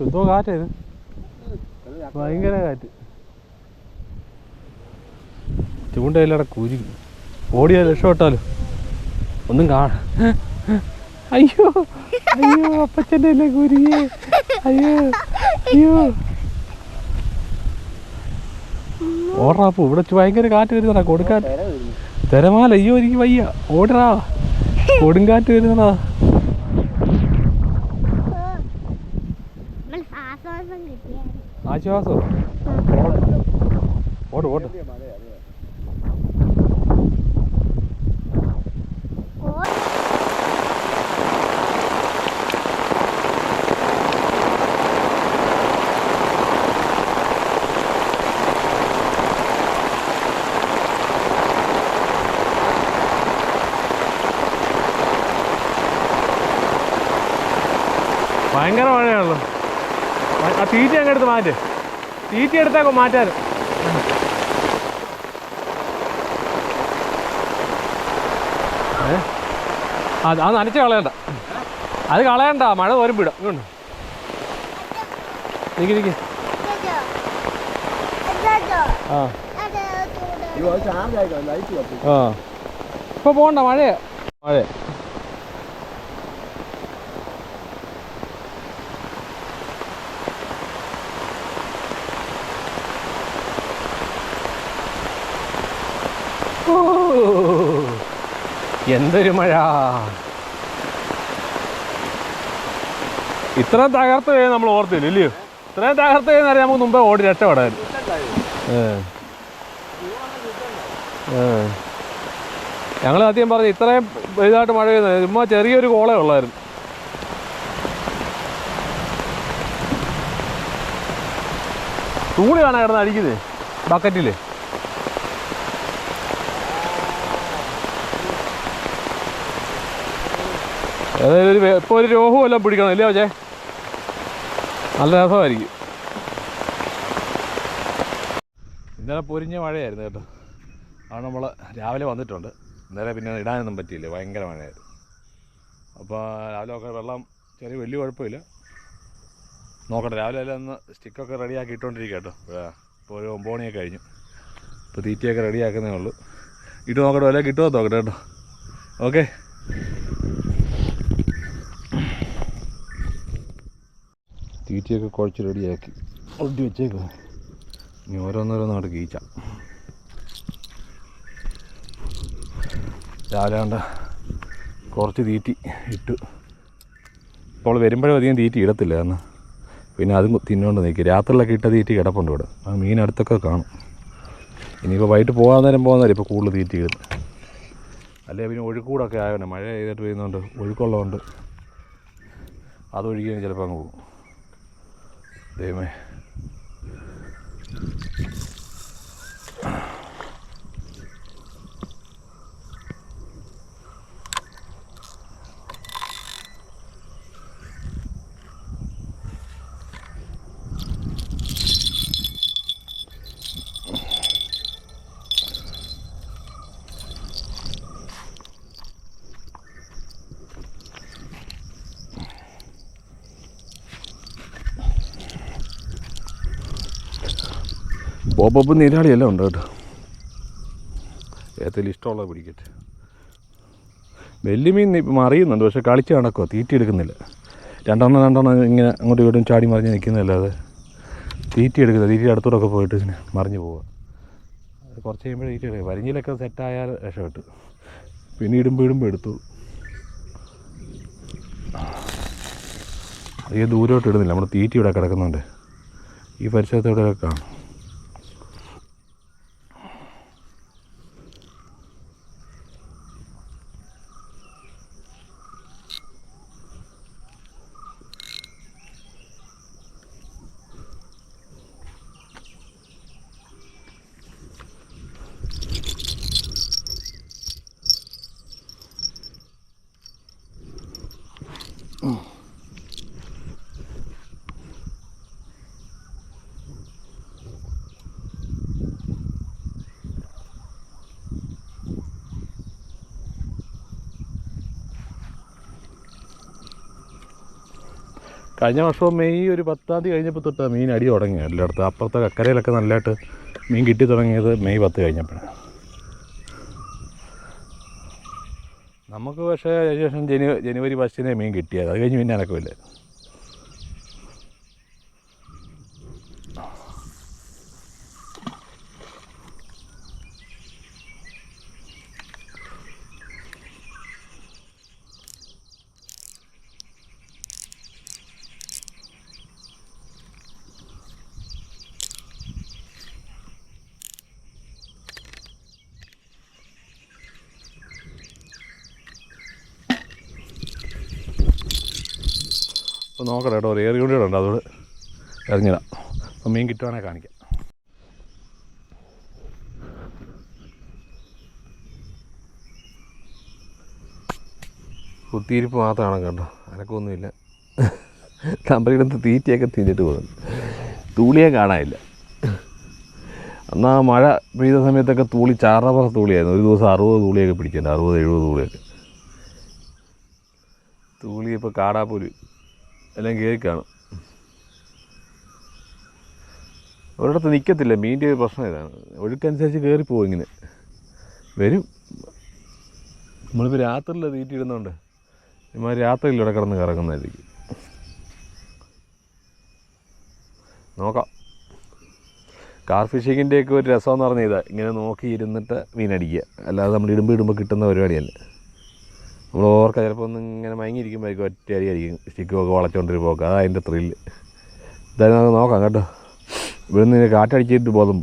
എന്തോ കാറ്റാ ഇത് ഭയങ്കര കാറ്റ്. ചൂണ്ടയിലടെ കുരി ഓടിയാൽ രക്ഷപ്പെട്ടാലോ? ഒന്നും കാണ. അയ്യോ അയ്യോ അപ്പച്ചന്റെ അല്ലേ കുരിയേ അയ്യോ അയ്യോ. ഓടാപ്പു ഇവിടെ ഭയങ്കര കാറ്റ് വരുന്നടാ കൊടുക്കാറ്റ് തിരമാല. അയ്യോ എനിക്ക് വയ്യ. ഓടറാ കൊടുങ്കാറ്റ് വരുന്നടാ ആശ്വാസം. ഓട് ഓട് ഭയങ്കര മഴയാണല്ലോ. ആ- തീറ്റ അങ്ങ് എടുത്ത് മാറ്റ്. തീറ്റ എടുത്തേക്കോ മാറ്റാനും ഏ? അത് അത് നനച്ച് കളയണ്ട. അത് കളയണ്ട മഴ തോരും വിടാം ഇതുണ്ട് നിക്ക് നിക്ക്. ആ. ആ. ഇപ്പൊ പോണ്ട മഴയാ. മഴ ഓ, എന്തൊരു മഴ. ഇത്രയും തകർത്ത് കഴിഞ്ഞാൽ നമ്മൾ ഓർത്തില്ല ഇല്ലയോ ഇത്രയും തകർത്ത് കഴിഞ്ഞാൽ നമുക്ക് മുമ്പേ ഓടി രക്ഷപ്പെടാൻ. ഞങ്ങൾ ആദ്യം പറഞ്ഞു ഇത്രയും വലുതായിട്ട് മഴ പെയ്യുന്നത് ചുമ്മാ ചെറിയൊരു കോളേ ഉള്ളായിരുന്നു. ചൂടിയാണ് കിടന്ന് അടിക്കുന്നേ. ബക്കറ്റിൽ. അതായത് ഇപ്പോൾ ഒരു രോഹവും എല്ലാം പിടിക്കണം ഇല്ലേ പക്ഷേ നല്ല രസമായിരിക്കും. ഇന്നലെ പൊരിഞ്ഞ മഴയായിരുന്നു കേട്ടോ. അത് നമ്മൾ രാവിലെ വന്നിട്ടുണ്ട്. ഇന്നലെ പിന്നെ ഇടാനൊന്നും പറ്റിയില്ല ഭയങ്കര മഴയായിരുന്നു. അപ്പോൾ രാവിലെ ഒക്കെ വെള്ളം ചെറിയ വലിയ കുഴപ്പമില്ല. നോക്കട്ടെ രാവിലെ എല്ലാം ഒന്ന് സ്റ്റിക്കൊക്കെ റെഡിയാക്കി ഇട്ടുകൊണ്ടിരിക്കുക കേട്ടോ. ഇപ്പോൾ ഒരു ഒമ്പത് മണിയൊക്കെ കഴിഞ്ഞു. ഇപ്പോൾ തീറ്റയൊക്കെ റെഡിയാക്കുന്നേ ഉള്ളൂ. ഇട്ട് നോക്കട്ടെ വല്ല കിട്ടുമോ നോക്കട്ടെ കേട്ടോ. ഓക്കെ. തീറ്റയൊക്കെ കുഴച്ച് റെഡിയാക്കി. ഒട്ടി വെച്ചേക്കുക ഇനി ഓരോന്നോരോന്നായിട്ട് കീച്ച. രാവിലെ കണ്ട കുറച്ച് തീറ്റി ഇട്ടു. ഇപ്പോൾ വരുമ്പോഴും അധികം തീറ്റി ഇടത്തില്ല എന്ന് പിന്നെ അതും തിന്നുകൊണ്ട് നിൽക്കും. രാത്രിയിലൊക്കെ ഇട്ട തീറ്റി കിടപ്പുണ്ട് ഇവിടെ. ആ മീൻ അടുത്തൊക്കെ കാണും. ഇനിയിപ്പോൾ വൈകിട്ട് പോകാൻ നേരം പോകാൻ നേരം ഇപ്പോൾ കൂടുതൽ തീറ്റി ഇടുന്നത് അല്ലേ പിന്നെ ഒഴുക്കൂടൊക്കെ ആയതുകൊണ്ട് മഴ ചെയ്തിട്ട് പെയ്യുന്നതുകൊണ്ട് ഒഴുക്കുള്ളതുകൊണ്ട് അതൊഴുകി ചിലപ്പോൾ അങ്ങ് പോകും. ദൈവമേ പോപ്പപ്പ് നീരാളിയെല്ലാം ഉണ്ട് കേട്ടോ? ഏതെങ്കിലും ഇഷ്ടമുള്ളത് പിടിക്കട്ടെ. വലിയ മീൻ ഇപ്പം അറിയുന്നുണ്ട് പക്ഷെ കളിച്ച് നടക്കുക തീറ്റി എടുക്കുന്നില്ല. രണ്ടെണ്ണം രണ്ടെണ്ണം ഇങ്ങനെ അങ്ങോട്ടും ഇങ്ങോട്ടും ചാടി മറിഞ്ഞ് നിൽക്കുന്നതല്ലാതെ തീറ്റി എടുക്കുന്നത് തീറ്റി അടുത്തോടൊക്കെ പോയിട്ട് ഇങ്ങനെ മറിഞ്ഞ് പോവുക. കുറച്ച് കഴിയുമ്പോൾ തീറ്റി എടുക്കുക വരിഞ്ഞിലൊക്കെ സെറ്റായാൽ രക്ഷപ്പെട്ടു. പിന്നെ ഇടുമ്പോൾ ഇടുമ്പോൾ എടുത്തു. അധികം ദൂരോട്ട് ഇടുന്നില്ല. നമ്മൾ തീറ്റി ഇവിടെ കിടക്കുന്നുണ്ട്. ഈ പരിസരത്തോടെ കാണും? കഴിഞ്ഞ വർഷവും മെയ് ഒരു പത്താം തീയതി കഴിഞ്ഞപ്പോൾ തൊട്ട് മീൻ അടി തുടങ്ങി എല്ലായിടത്തും. അപ്പുറത്തെ കക്കരയിലൊക്കെ നല്ലതായിട്ട് മീൻ കിട്ടി തുടങ്ങിയത് മെയ് പത്ത് കഴിഞ്ഞപ്പോഴാണ്. നമുക്ക് പക്ഷേ ശേഷം ജനു ജനുവരി ഫസ്റ്റിനെ മീൻ കിട്ടിയത്. അത് കഴിഞ്ഞ് പിന്നെ അനക്കമില്ല. അപ്പോൾ നോക്കട്ടെ കേട്ടോ ഒരു ഏറി കൂടി ഉണ്ട് അതോട് ഇറങ്ങിടാം. അപ്പോൾ മീൻ കിട്ടുവാണെങ്കിൽ കാണിക്കാം. കുത്തിയിരിപ്പ് മാത്രമാണ് കേട്ടോ അനക്കൊന്നുമില്ല കമ്പനിയിടത്ത് തീറ്റയൊക്കെ തിന്നിട്ട് പോകുന്നു. തൂളിയെ കാണാനില്ല. എന്നാൽ മഴ പെയ്ത സമയത്തൊക്കെ തൂളി ചാറപ്പുറ തൂളിയായിരുന്നു. ഒരു ദിവസം അറുപത് തൂളിയൊക്കെ പിടിച്ചിട്ടുണ്ട് അറുപത് എഴുപത് തൂളിയൊക്കെ. തൂളി ഇപ്പോൾ കാടാപ്പൂര് എല്ലാം കയറി കാണും ഒരിടത്ത് നിൽക്കത്തില്ല മീന്റെ ഒരു പ്രശ്നം ഇതാണ്. ഒഴുക്കനുസരിച്ച് കയറിപ്പോവും ഇങ്ങനെ. വരും. നമ്മളിപ്പോൾ രാത്രിയിൽ തീറ്റി ഇമാർ രാത്രിയിൽ ഇവിടെ കിടന്ന് കറങ്ങുന്നതായിരിക്കും. നോക്കാം. കാർ ഫിഷിങ്ങിന്റെയൊക്കെ ഒരു രസമെന്ന് പറഞ്ഞാൽ ഇതാ ഇങ്ങനെ നോക്കി ഇരുന്നിട്ട് മീനടിക്കുക. അല്ലാതെ നമ്മൾ ഇടുമ്പോൾ ഇടുമ്പോൾ കിട്ടുന്ന പരിപാടിയല്ല. നമ്മൾ ഓർക്ക ചിലപ്പോൾ ഒന്ന് ഇങ്ങനെ മയങ്ങിയിരിക്കുമ്പോഴേക്കും ഒറ്റ അടിയായിരിക്കും സ്റ്റിക്കൊക്കെ വളച്ചോണ്ടൊരു പോക്ക്. അതാ അതിന്റെ ത്രില്ല് എന്തായാലും നമുക്ക് നോക്കാം കേട്ടോ. ഇവിടുന്ന് കാറ്റടിച്ചിട്ട് ബോധം.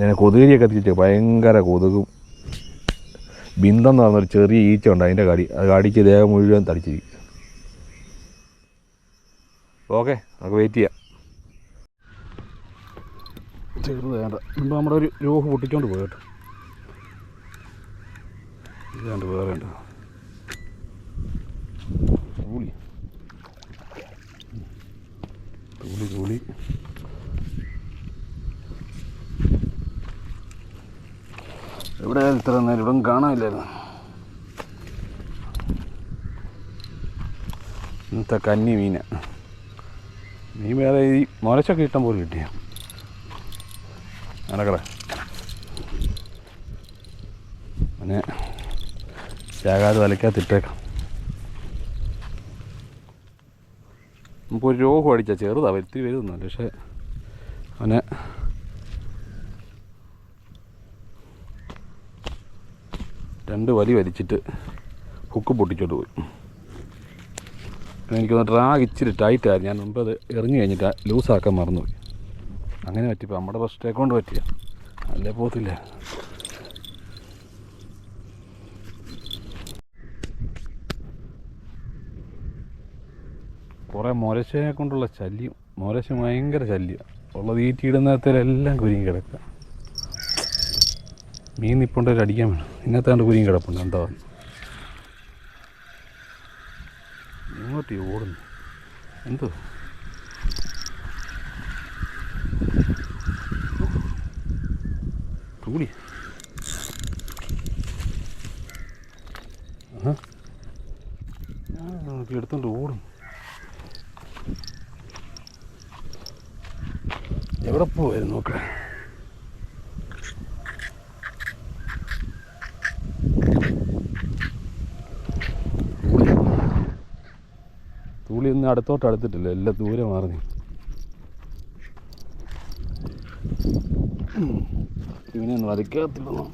ഞാൻ കൊതുകിരിയൊക്കെ തിരിച്ചു ഭയങ്കര കൊതുകും. ബിന്ദം എന്ന് പറഞ്ഞൊരു ചെറിയ ഈച്ച ഉണ്ട് അതിന്റെ കടി. അത് കടിച്ച് ദേഹം മുഴുവൻ തടിച്ചിരിക്കും. ഓക്കെ നമുക്ക് വെയിറ്റ് ചെയ്യാം. ചെറുത് വേണ്ട. മുമ്പ് നമ്മുടെ ഒരു രോഹ് പൊട്ടിച്ചോണ്ട് പോയി കേട്ടോ. ഇതാണ്ട് വേറെ ഉണ്ട് തൂളി തൂളി ജോലി എവിടെ ഇത്ര നേരം? ഇവിടെ കാണാനില്ലായിരുന്നു. ഇന്നത്തെ കന്നി മീന. മീൻ വേറെ ഈ മുരച്ചൊക്കെ ഇഷ്ടം പോലെ കിട്ടിയ. നടക്കട. അങ്ങനെ ചാകാതെ വലയ്ക്കകത്തിട്ടേക്കാം നമുക്ക് ഒരു രോഗം അടിച്ചാൽ ചെറുതാ വരുത്തി വരുന്നുണ്ട് പക്ഷേ അവനെ രണ്ട് വലി വലിച്ചിട്ട് ഹുക്ക് പൊട്ടിച്ചോട്ട് പോയി. എനിക്കൊന്ന് ഡ്രാഗ് ഇച്ചിരി ടൈറ്റായിരുന്നു ഞാൻ മുമ്പ് അത് എറിഞ്ഞു കഴിഞ്ഞിട്ട് ലൂസാക്കാൻ മറന്നുപോയി. അങ്ങനെ പറ്റിപ്പോൾ നമ്മുടെ ഫസ്റ്റേ കൊണ്ട് പറ്റിയ? അല്ലേ പോത്തില്ല? കുറേ മുരശയെ കൊണ്ടുള്ള ശല്യം. മുരശ ഭയങ്കര ശല്യം. ഉള്ളത് ഈറ്റിയിടുന്നതിലെല്ലാം കുരുങ്ങി കിടക്കുക. മീൻ നിപ്പുണ്ട് അടിക്കാൻ വേണം. ഇന്നത്താണ്ട് കുരുങ്ങി കിടപ്പുണ്ട് എന്താ. ഇങ്ങോട്ട് ഓടുന്നു. എന്തോ? തൂളി ആ എടുത്തോണ്ട് ഓടും എവിടെ പോവായിരുന്നു നോക്കേ. തൂളി അടുത്തോട്ട് അടുത്തിട്ടില്ല എല്ലാം ദൂരെ മാറി ഇവനെ ഒന്നും വരയ്ക്കത്തില്ലെന്നോ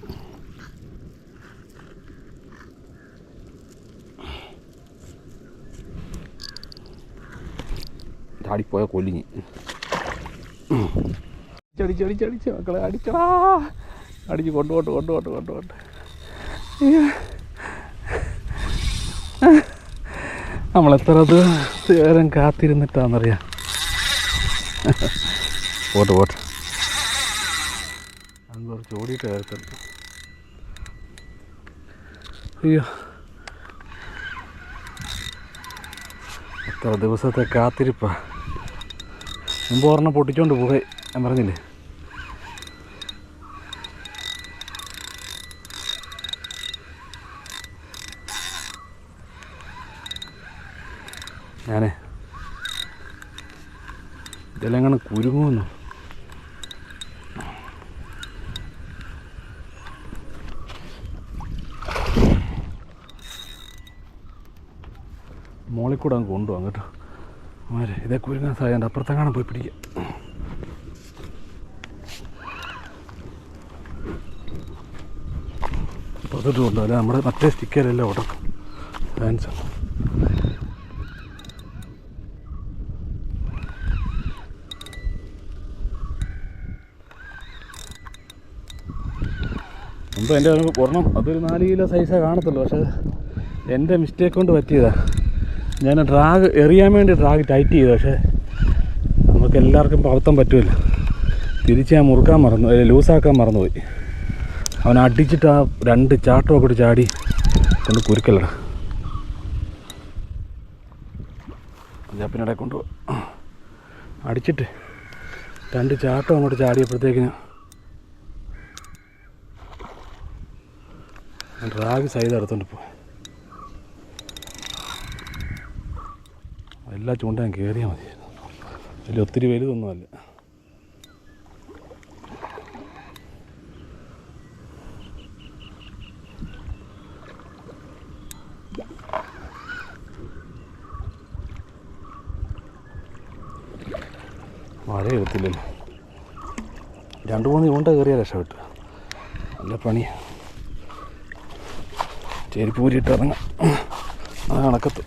ചാടിപ്പോയ കൊല്ലിഞ്ഞ് അടിച്ചടിച്ചടിച്ചടിച്ച് മക്കളെ അടിച്ചടാ അടിച്ച് കൊണ്ടുപോട്ട് കൊണ്ടുപോട്ട് കൊണ്ടുപോട്ട് അയ്യോ. നമ്മളെത്ര നേരം കാത്തിരുന്നിട്ടാന്നറിയാം. Pot pot. അത് കുറച്ച് ഓടിയിട്ട് കയറത്തുണ്ട് അയ്യോ. എത്ര ദിവസത്തെ കാത്തിരിപ്പാ. മുമ്പ് ഒരെണ്ണം പൊട്ടിച്ചോണ്ട് പോയി. ഞാൻ പറഞ്ഞില്ലേ? ഞാനേ ഇതെല്ലാം അങ്ങനെ കുരുങ്ങുന്നു. മോളിൽ കൂടെ അങ്ങ് കൊണ്ടുപോകാം കേട്ടോ. മാരെ ഇതേ കുരുങ്ങാൻ സാധ്യത അപ്പുറത്തെങ്ങാനും പോയി പിടിക്കാം. പുറത്തോട്ട് കൊണ്ടുപോകല നമ്മുടെ മറ്റേ സ്റ്റിക്കറെല്ലാം ഓർഡർ. ഫാൻസ് മുമ്പ് എന്റെ ഒരു ഒരെണ്ണം അതൊരു നാല് കിലോ സൈസേ കാണത്തുള്ളൂ പക്ഷേ എന്റെ മിസ്റ്റേക്ക് കൊണ്ട് പറ്റിയതാ. ഞാൻ ഡ്രാഗ് എറിയാൻ വേണ്ടി ഡ്രാഗ് ടൈറ്റ് ചെയ്തു പക്ഷേ നമുക്ക് എല്ലാവർക്കും പകർത്താൻ പറ്റുമല്ലോ തിരിച്ച് ഞാൻ മുറുക്കാൻ മറന്നു ലൂസാക്കാൻ മറന്നുപോയി. അവൻ അടിച്ചിട്ട് ആ രണ്ട് ചാട്ടമൊക്കെ ഇട്ട് ചാടി കൊണ്ട് കുരുക്കല്ലട. ജാപ്പിനിടെ കൊണ്ട് അടിച്ചിട്ട് രണ്ട് ചാട്ടം അങ്ങോട്ട് ചാടിയപ്പോഴത്തേക്കിന് ഡ്രാഗ് സൈഡ് എടുത്തോണ്ട് പോ എല്ലാ ചൂണ്ടയും കയറിയാൽ മതി. അതിൽ ഒത്തിരി വലുതൊന്നുമല്ല. മഴ എടുത്തില്ലല്ലോ രണ്ട് മൂന്ന് ചൂണ്ട കയറിയ രക്ഷപ്പെട്ടു. നല്ല പണി ചെരുപ്പ് ഇറങ്ങാം. അത് കണക്കത്ത്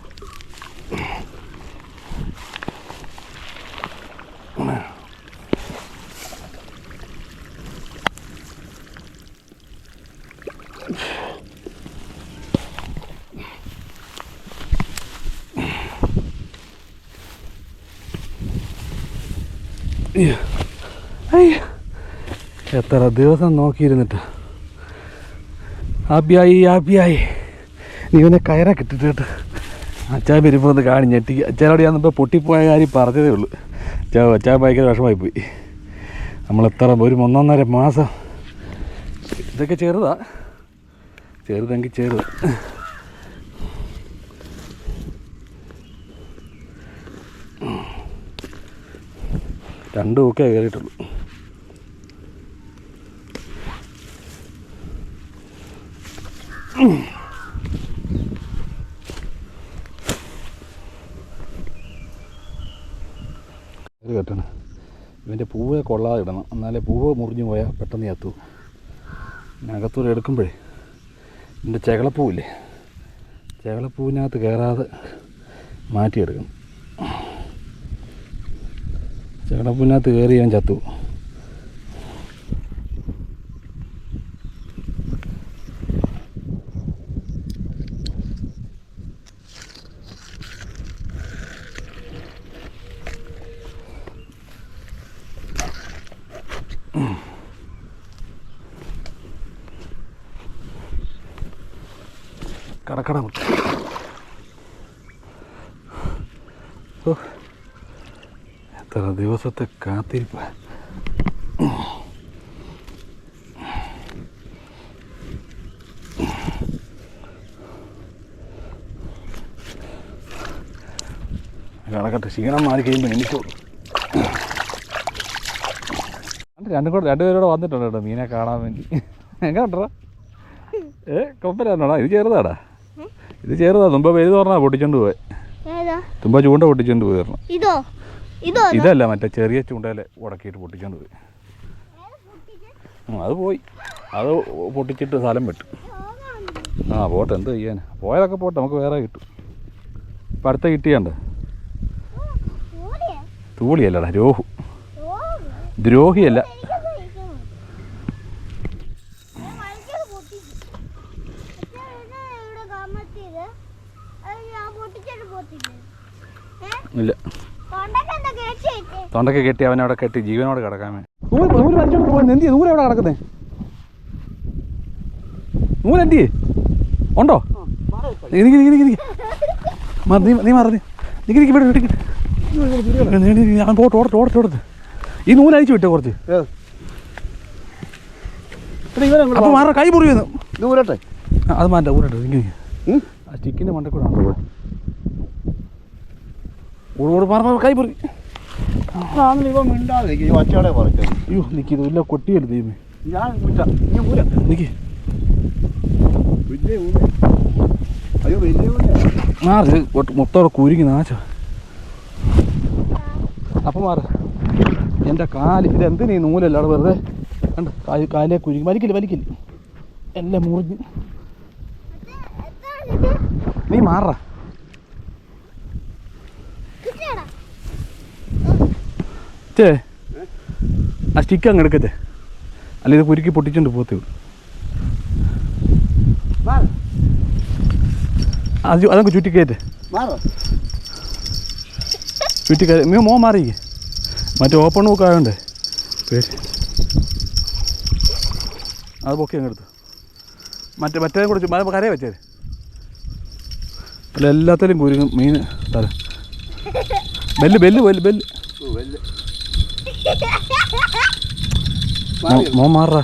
എത്ര ദിവസം നോക്കിയിരുന്നിട്ട്? ആപ്പിയായി ആപ്പിയായി നീ ഇവനെ കയറ കിട്ടിട്ട് അച്ചാ വരുമ്പോൾ ഒന്ന് കാണി ഞെട്ടി. അച്ഛനോട് ഞാൻ ഇപ്പോൾ പൊട്ടിപ്പോയ കാര്യം പറഞ്ഞതേ ഉള്ളൂ. അച്ഛാ അച്ഛാ ഭയങ്കര വിഷമായി പോയി. നമ്മളെത്ര ഒരു ഒന്നൊന്നര മാസം. ഇതൊക്കെ ചെറുതാ. ചെറുതെങ്കിൽ ചെറുത് രണ്ടു ഒക്കെ കയറിയിട്ടുള്ളൂ. ഇത് കെട്ടണം. ഇവന്റെ പൂവെ കൊള്ളാതെ ഇടണം എന്നാലേ പൂവ് മുറിഞ്ഞു പോയാൽ പെട്ടെന്ന് ചത്തു. അകത്തൂടെ എടുക്കുമ്പോഴേ ഇതിന്റെ ചെകളപ്പൂവില്ലേ? ചെകളപ്പൂവിനകത്ത് കയറാതെ മാറ്റിയെടുക്കണം. ചെകളപ്പൂവിനകത്ത് കയറി ഞാൻ ചത്തു. കടക്കട മുട്ട ഓ എത്ര ദിവസത്തെ കാത്തിരിപ്പ. കടക്കട്ടെ ക്ഷീണം മാറി കഴിയുമ്പോൾ എനിക്കുള്ളൂ രണ്ടും കൂടെ രണ്ടുപേരോടെ വന്നിട്ടുണ്ട് കേട്ടോ മീനെ കാണാൻ വേണ്ടി. എങ്ങനെയുണ്ടോ ഏ കൊമ്പനാണോടാ? ഇത് ചെറുതാടാ. ഇത് ചെറുതാ. തുമ്പ വലുത് പറഞ്ഞാ പൊട്ടിച്ചോണ്ട് പോയെ. തുമ്പ ചൂണ്ട പൊട്ടിച്ചോണ്ട് പോയി പറഞ്ഞു. ഇതോ? ഇതോ ഇതല്ല മറ്റേ ചെറിയ ചൂണ്ടയിലെ ഉടക്കിയിട്ട് പൊട്ടിച്ചോണ്ട് പോയി. അത് പോയി. അത് പൊട്ടിച്ചിട്ട് സ്ഥലം വിട്ടു. ആ പോട്ടെ എന്ത് ചെയ്യാൻ പോയതൊക്കെ പോട്ടെ നമുക്ക് വേറെ കിട്ടും. ഇപ്പം അടുത്ത കിട്ടിയാണ്ട്. തൂളിയല്ലടാ രോഹു. ദ്രോഹിയല്ല. ഇല്ല. തൊണ്ടൊക്കെ കെട്ടി അവനെ അവിടെ കെട്ടി ജീവനോട് കിടക്കാൻ എന്തി നൂൽ എവിടെ കിടക്കുന്നേ? നൂലെന്തി ഉണ്ടോ? എനിക്ക് എനിക്ക് എനിക്ക് നീ നീ മറന്ന് നിക്ക് നിക്ക് ഇവിടെ ഞാൻ പോട്ട് ഓടത്ത് ഓടത്ത് ഓടത്ത് ഈ നൂൽ അഴിച്ചു വിട്ടോ കുറച്ച്. അപ്പൊ മാറ കൈ മുറിയുന്നു. അത് മാറ്റ ഊരട്ടെ ഇങ്ങനെ ആ സ്റ്റിക്കിന്റെ മണ്ടക്കൂടെ ആണ് ഓട് ഓട് മാറ മാറ കൈ പറി. അതാണ് ഇവ മിണ്ടാതെ ഒച്ചയോടെ പറിച്ചത്. അയ്യോ നിൽക്കിയത് ഇല്ല കൊട്ടിയല്ലേ ദൈവമേ. ഞാൻ മുറ്റ ഇനി ഊര. നിൽക്കി വലിയ അയ്യോ വലിയ മാറി മൊത്തം കുരുങ്ങി നാച്ച അപ്പം മാറ്. എന്റെ കാൽ ഇതെന്തിനീ നൂലല്ല അവിടെ വെറുതെ? കണ്ട്? കാൽ കാലേ കുരുങ്ങി. വലിക്കില്ല വലിക്കില്ല? എല്ലാം മുറിഞ്ഞ്. നീ മാറ ചേ ആ സ്റ്റിക്ക് അങ്ങ് എടുക്കത്തെ അല്ല ഇത് കുരുക്കി പൊട്ടിച്ചോണ്ട് പോത്തേ അത് അതൊക്കെ ചുറ്റിക്കയറ്റേ. മാറോ. ചുറ്റിക്കയറി മീ മോ മാറി മറ്റേ ഓപ്പൺ ബുക്ക് ആയതുകൊണ്ട് പേര്. അത് പൊക്കി അങ്ങ് എടുത്തു. മറ്റേ മറ്റേ കൂടെ ചുമ്മാ കരയെ വെച്ചേര് അല്ല എല്ലാത്തിലും കുരുങ്ങും. മീൻ തല. Bell bell bell bell. മോ- മോ മാറിക്കട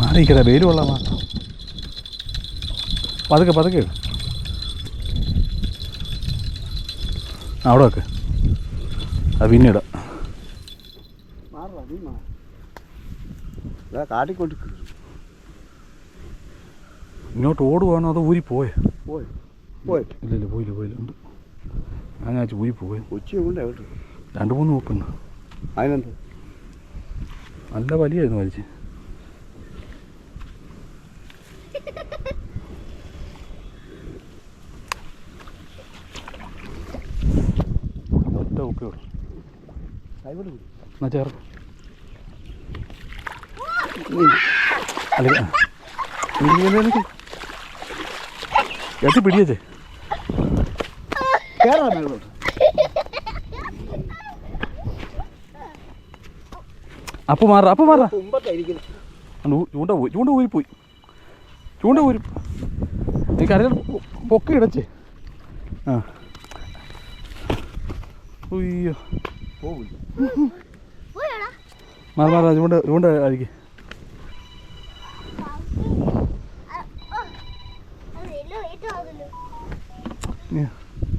മാറിക്കടാ വെയിൽ കൊള്ളാം മാ. പതുക്കെ പതുക്കെ ആ, അവിടെ വെക്ക്. അത് പിന്നെ ഇടാം. നീ മാറ. ഇതാ കാട്ടിക്കൊണ്ട്. ഇങ്ങോട്ട് ഓടുവാണോ അതോ ഊരി പോയേ? പോയി പോയി. ഇല്ല ഇല്ല പോയില്ല പോയില്ല. ഉണ്ട്. ഞാൻ ഊരി പോയി ഉച്ച രണ്ട് മൂന്ന് നോക്കുന്നു അതിനെന്ത്? നല്ല വലിയായിരുന്നു വലിച്ച്. ഒറ്റ ഒക്കെ. എന്നാ അല്ലെങ്കിൽ എത്തി പിടിയച്ചേ. കേറാ മേലോട്ട് അപ്പം മാറ അപ്പം മാറ. ചൂണ്ട പോയി ചൂണ്ട പോയി പോയി ചൂണ്ട ഊരി. എനിക്ക് അറിയാൻ പൊക്കി ഇടച്ചേ. ആ. ഉയ്യോ മാറ മാറ ചൂണ്ട ചൂണ്ട അഴിക്ക്.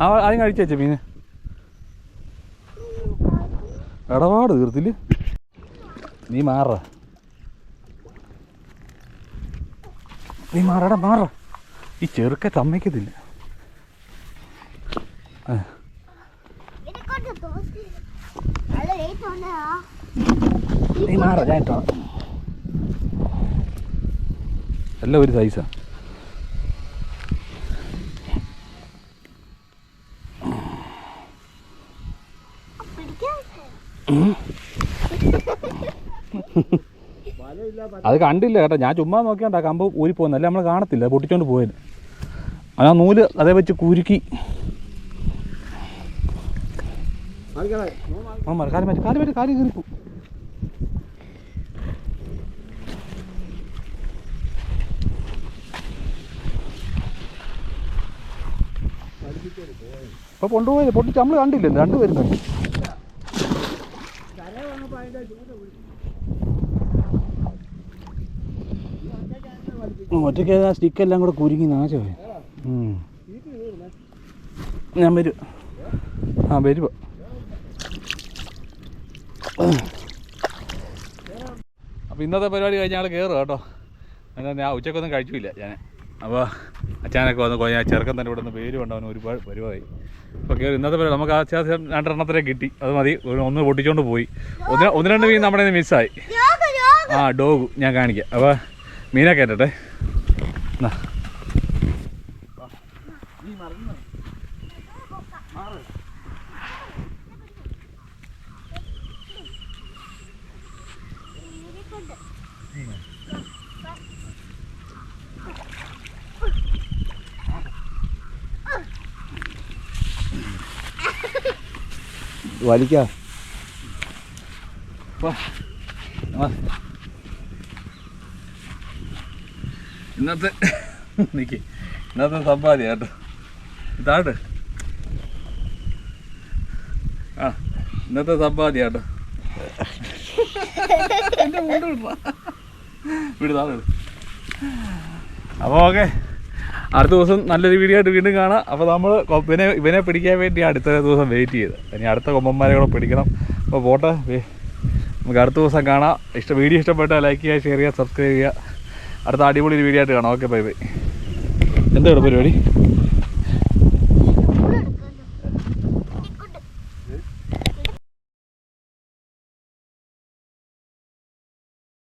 ആരും കഴിച്ചേച്ചേ മീന്. ഇടപാട് തീർത്തില്ല? നീ മാറ. നീ മാറടാ മാറ. ഈ ചെറുക്ക സമ്മതിക്കത്തില്ല. നീ മാറ ഞാൻ ഇട്ടോ. എല്ലാം ഒരു സൈസാ പിടിക്കാൻ അത് കണ്ടില്ല കേട്ടോ. ഞാൻ ചുമ്മാ നോക്കിയാണ്ടാ കമ്പ് ഊരി അല്ലെ? നമ്മൾ കാണത്തില്ല. പൊട്ടിച്ചോണ്ട് പോയത്. ആ നൂൽ അതേ വെച്ച് കുരുക്കി. കാൽ ഇപ്പൊ കൊണ്ടുപോയത് പൊട്ടിച്ച് നമ്മൾ കണ്ടില്ലേ രണ്ടുപേരും കണ്ടു. ഒറ്റയ്ക്ക് ആ സ്റ്റിക്കെല്ലാം കൂടെ കുരുങ്ങി നാശമായി ഉം. ഞാൻ വരും. ആ വരുവ അപ്പോൾ ഇന്നത്തെ പരിപാടി കഴിഞ്ഞ ആൾ കയറുക കേട്ടോ. എന്നാൽ ഞാൻ ഉച്ചക്കൊന്നും കഴിച്ചില്ല ഞാൻ അപ്പോൾ അച്ഛനൊക്കെ വന്ന് കൊഞ്ഞ ചെറുക്കൻ തന്നെ ഇവിടെ നിന്ന് പേര് കൊണ്ട് അവന് ഒരുപാട് പരിപാടി. അപ്പോൾ കയറി ഇന്നത്തെ പരിപാടി നമുക്ക് അത്യാവശ്യം രണ്ടെണ്ണത്തിനെ കിട്ടി. അത് മതി ഒരു ഒന്ന് പൊട്ടിച്ചോണ്ട് പോയി. ഒന്ന് ഒന്ന് രണ്ട് മീൻ നമ്മുടെ മിസ്സായി യോഗ യോഗ. ആ ഡോഗ് ഞാൻ കാണിക്കാം. അപ്പോൾ മീനെ കയറ്റട്ടെ എന്നാ വലിക്കാം. ഇന്നത്തെ നിക്ക്. ഇന്നത്തെ സമ്പാദ്യ കേട്ടോ ഇതാണ്ട് ആ ഇന്നത്തെ സമ്പാദ്യ കേട്ടോ എന്റെ അപ്പോൾ ഓക്കെ. അടുത്ത ദിവസം നല്ലൊരു വീഡിയോ ആയിട്ട് വീണ്ടും കാണാം. അപ്പോൾ നമ്മൾ ഇവനെ ഇവനെ പിടിക്കാൻ വേണ്ടി അടുത്ത ദിവസം വെയിറ്റ് ചെയ്ത് ഇനി അടുത്ത കൊമ്പന്മാരെ കൂടെ പിടിക്കണം. അപ്പോൾ പോട്ടെ. നമുക്ക് അടുത്ത ദിവസം കാണാം. ഇഷ്ടം വീഡിയോ ഇഷ്ടപ്പെട്ടാൽ ലൈക്ക് ചെയ്യുക ഷെയർ ചെയ്യുക സബ്സ്ക്രൈബ് ചെയ്യുക. അടുത്ത അടിപൊളി ഒരു വീഡിയോ ആയിട്ട് കാണാം. ഓക്കെ ബൈ ബൈ എന്താണ് പരിപാടി?